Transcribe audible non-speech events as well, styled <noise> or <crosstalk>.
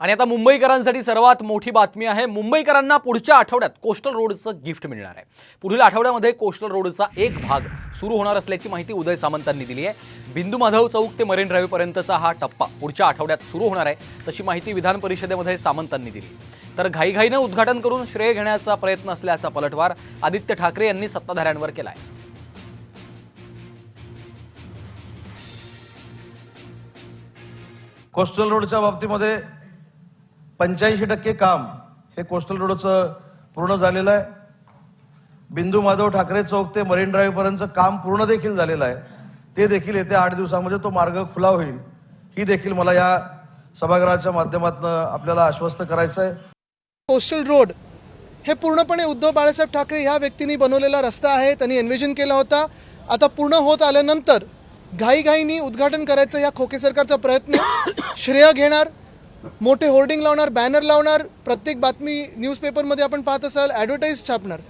आणि आता मुंबईकरांसाठी सर्वात मोठी बातमी आहे मुंबईकरांना पुढच्या आठवड्यात कोस्टल रोडचं गिफ्ट मिळणार आहे. पुढील आठवड्यामध्ये कोस्टल रोडचा एक भाग सुरू होणार असल्याची माहिती उदय सामंतांनी दिली आहे. बिंदू माधव चौक ते मरीन ड्राईव्हपर्यंतचा हा टप्पा पुढच्या आठवड्यात सुरू होणार आहे तशी माहिती विधान परिषदेमध्ये सामंतांनी दिली. तर घाईघाईनं उद्घाटन करून श्रेय घेण्याचा प्रयत्न असल्याचा पलटवार आदित्य ठाकरे यांनी सत्ताधाऱ्यांवर केला आहे कोस्टल रोडच्या बाबतीमध्ये पंच्याऐंशी टक्के काम हे कोस्टल रोडचं पूर्ण झालेलं आहे. बिंदू माधव ठाकरे चौक ते मरीन ड्राईव्हपर्यंतचं काम पूर्ण देखील झालेलं आहे. ते देखील येत्या आठ दिवसामध्ये तो मार्ग खुला होईल. ही देखील मला या सभागृहाच्या माध्यमातून आपल्याला आश्वस्त करायचं आहे. कोस्टल रोड हे पूर्णपणे उद्धव बाळासाहेब ठाकरे ह्या व्यक्तींनी बनवलेला रस्ता आहे. त्यांनी एन्व्हिजन केला होता. आता पूर्ण होत आल्यानंतर घाईघाईनी उद्घाटन करायचं या खोके सरकारचा प्रयत्न. <coughs> श्रेय घेणार. मोठे होर्डिंग लावणार बॅनर लावणार प्रत्येक बातमी न्यूजपेपरमध्ये आपण पाहत असाल ॲडव्हर्टाईज छापणार.